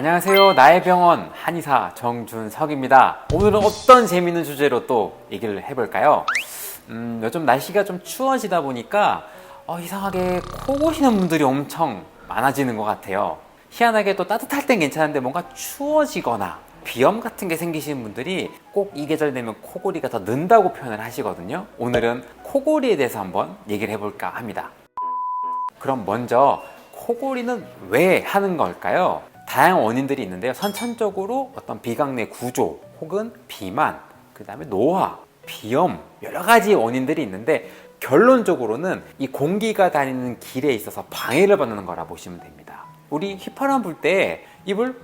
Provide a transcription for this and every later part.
안녕하세요. 나의 병원 한의사 정준석입니다. 오늘은 어떤 재미있는 주제로 또 얘기를 해볼까요? 음, 요즘 날씨가 좀 추워지다 보니까 어, 이상하게 코 고시는 분들이 엄청 많아지는 것 같아요. 희한하게 또 따뜻할 땐 괜찮은데 뭔가 추워지거나 비염 같은 게 생기시는 분들이 꼭 이 계절 되면 코골이가 더 는다고 표현을 하시거든요. 오늘은 코골이에 대해서 한번 얘기를 해볼까 합니다. 그럼 먼저 코골이는 왜 하는 걸까요? 다양한 원인들이 있는데요. 선천적으로 어떤 비강내 구조 혹은 비만, 그 다음에 노화, 비염 여러 가지 원인들이 있는데 결론적으로는 이 공기가 다니는 길에 있어서 방해를 받는 거라 보시면 됩니다. 우리 휘파람 불 때 입을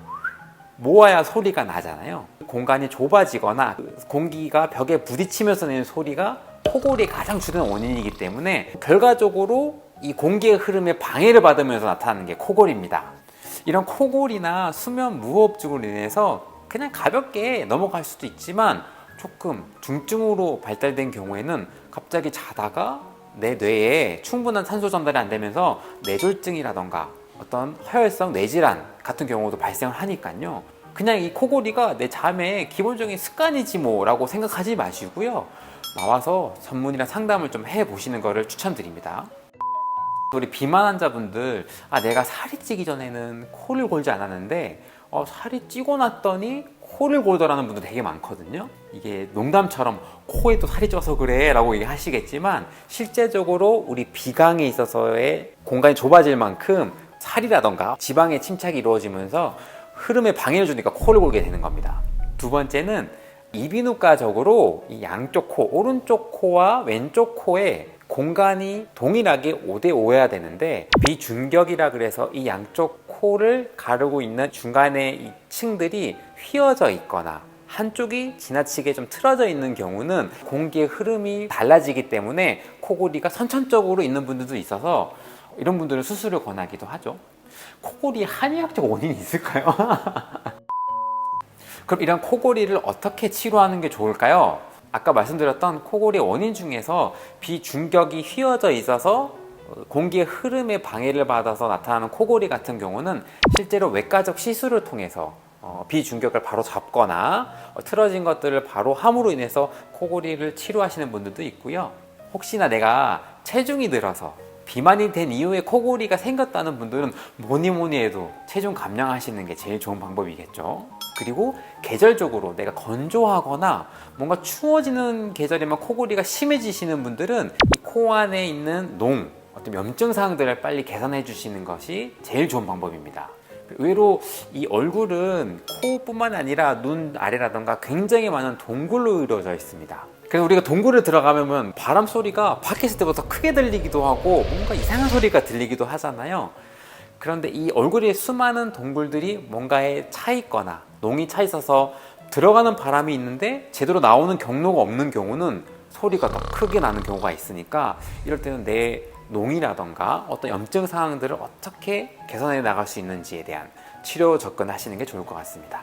모아야 소리가 나잖아요. 공간이 좁아지거나 그 공기가 벽에 부딪히면서 내는 소리가 코골이의 가장 주된 원인이기 때문에 결과적으로 이 공기의 흐름에 방해를 받으면서 나타나는 게 코골이입니다. 이런 코골이나 수면 무호흡증으로 인해서 그냥 가볍게 넘어갈 수도 있지만 조금 중증으로 발달된 경우에는 갑자기 자다가 내 뇌에 충분한 산소 전달이 안 되면서 뇌졸중이라던가 어떤 허혈성 뇌질환 같은 경우도 발생을 하니까요. 그냥 이 코골이가 내 잠의 기본적인 습관이지 뭐라고 생각하지 마시고요. 나와서 전문이랑 상담을 좀 해보시는 것을 추천드립니다. 우리 비만 환자분들 아 내가 살이 찌기 전에는 코를 골지 않았는데 어, 살이 찌고 났더니 코를 골더라는 분들 되게 많거든요. 이게 농담처럼 코에도 살이 쪄서 그래 라고 얘기하시겠지만 실제적으로 우리 비강에 있어서의 공간이 좁아질 만큼 살이라던가 지방의 침착이 이루어지면서 흐름에 방해를 주니까 코를 골게 되는 겁니다. 두 번째는 이비인후과적으로 이 양쪽 코, 오른쪽 코와 왼쪽 코에 공간이 동일하게 5대 5여야 되는데 비중격이라 그래서 이 양쪽 코를 가르고 있는 중간에 이 층들이 휘어져 있거나 한쪽이 지나치게 좀 틀어져 있는 경우는 공기의 흐름이 달라지기 때문에 코골이가 선천적으로 있는 분들도 있어서 이런 분들은 수술을 권하기도 하죠. 코골이 한의학적 원인이 있을까요? 그럼 이런 코골이를 어떻게 치료하는 게 좋을까요? 아까 말씀드렸던 코골이의 원인 중에서 비중격이 휘어져 있어서 공기의 흐름에 방해를 받아서 나타나는 코골이 같은 경우는 실제로 외과적 시술을 통해서 어, 비중격을 바로 잡거나 어, 틀어진 것들을 바로 함으로 인해서 코골이를 치료하시는 분들도 있고요. 혹시나 내가 체중이 늘어서 비만이 된 이후에 코골이가 생겼다는 분들은 뭐니 뭐니 해도 체중 감량하시는 게 제일 좋은 방법이겠죠. 그리고 계절적으로 내가 건조하거나 뭔가 추워지는 계절이면 코골이가 심해지시는 분들은 이 코 안에 있는 농, 어떤 염증 사항들을 빨리 개선해 주시는 것이 제일 좋은 방법입니다. 의외로 이 얼굴은 코뿐만 아니라 눈 아래라던가 굉장히 많은 동굴로 이루어져 있습니다. 그래서 우리가 동굴에 들어가면 바람 소리가 밖에 있을 때보다 크게 들리기도 하고 뭔가 이상한 소리가 들리기도 하잖아요. 그런데 이 얼굴에 수많은 동굴들이 뭔가에 차 있거나 농이 차 있어서 들어가는 바람이 있는데 제대로 나오는 경로가 없는 경우는 소리가 더 크게 나는 경우가 있으니까 이럴 때는 내 농이라던가 어떤 염증 사항들을 어떻게 개선해 나갈 수 있는지에 대한 치료 접근하시는 게 좋을 것 같습니다.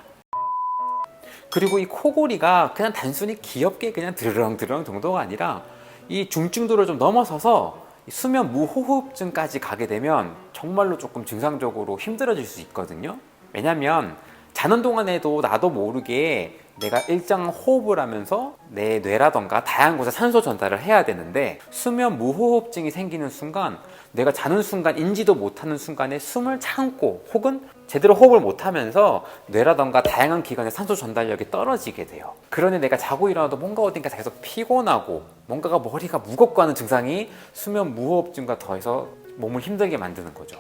그리고 이 코골이가 그냥 단순히 귀엽게 그냥 드르렁드르렁 정도가 아니라 이 중증도를 좀 넘어서서 수면 무호흡증까지 가게 되면 정말로 조금 증상적으로 힘들어질 수 있거든요. 왜냐면 자는 동안에도 나도 모르게 내가 일정 호흡을 하면서 내 뇌라던가 다양한 곳에 산소 전달을 해야 되는데 수면 무호흡증이 생기는 순간 내가 자는 순간 인지도 못하는 순간에 숨을 참고 혹은 제대로 호흡을 못하면서 뇌라던가 다양한 기관의 산소 전달력이 떨어지게 돼요. 그러니 내가 자고 일어나도 뭔가 어딘가 계속 피곤하고 뭔가가 머리가 무겁고 하는 증상이 수면 무호흡증과 더해서 몸을 힘들게 만드는 거죠.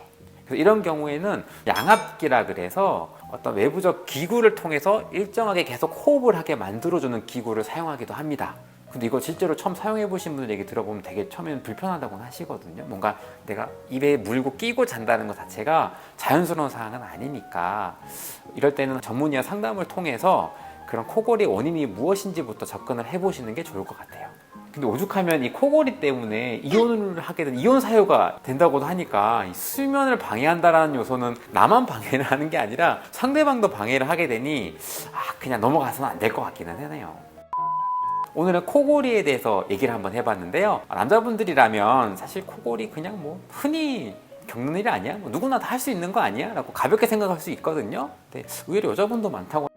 이런 경우에는 양압기라 그래서 어떤 외부적 기구를 통해서 일정하게 계속 호흡을 하게 만들어주는 기구를 사용하기도 합니다. 근데 이거 실제로 처음 사용해 보신 분들 얘기 들어보면 되게 처음에는 불편하다고는 하시거든요. 뭔가 내가 입에 물고 끼고 잔다는 것 자체가 자연스러운 상황은 아니니까 이럴 때는 전문의와 상담을 통해서 그런 코골이 원인이 무엇인지부터 접근을 해보시는 게 좋을 것 같아요. 근데 오죽하면 이 코골이 때문에 이혼을 하게 된 이혼 사유가 된다고도 하니까 이 수면을 방해한다라는 요소는 나만 방해를 하는 게 아니라 상대방도 방해를 하게 되니 아 그냥 넘어가서는 안 될 것 같기는 하네요. 오늘은 코골이에 대해서 얘기를 한번 해봤는데요. 남자분들이라면 사실 코골이 그냥 뭐 흔히 겪는 일이 아니야? 뭐 누구나 다 할 수 있는 거 아니야? 라고 가볍게 생각할 수 있거든요. 근데 의외로 여자분도 많다고.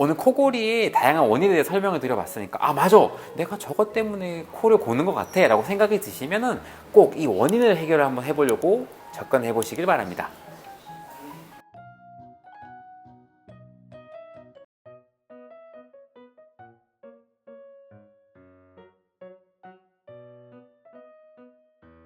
오늘 코골이의 다양한 원인에 대해 설명을 드려봤으니까 아 맞아. 내가 저것 때문에 코를 고는 것 같아. 라고 생각이 드시면은 꼭 이 원인을 해결을 한번 해보려고 접근해 보시길 바랍니다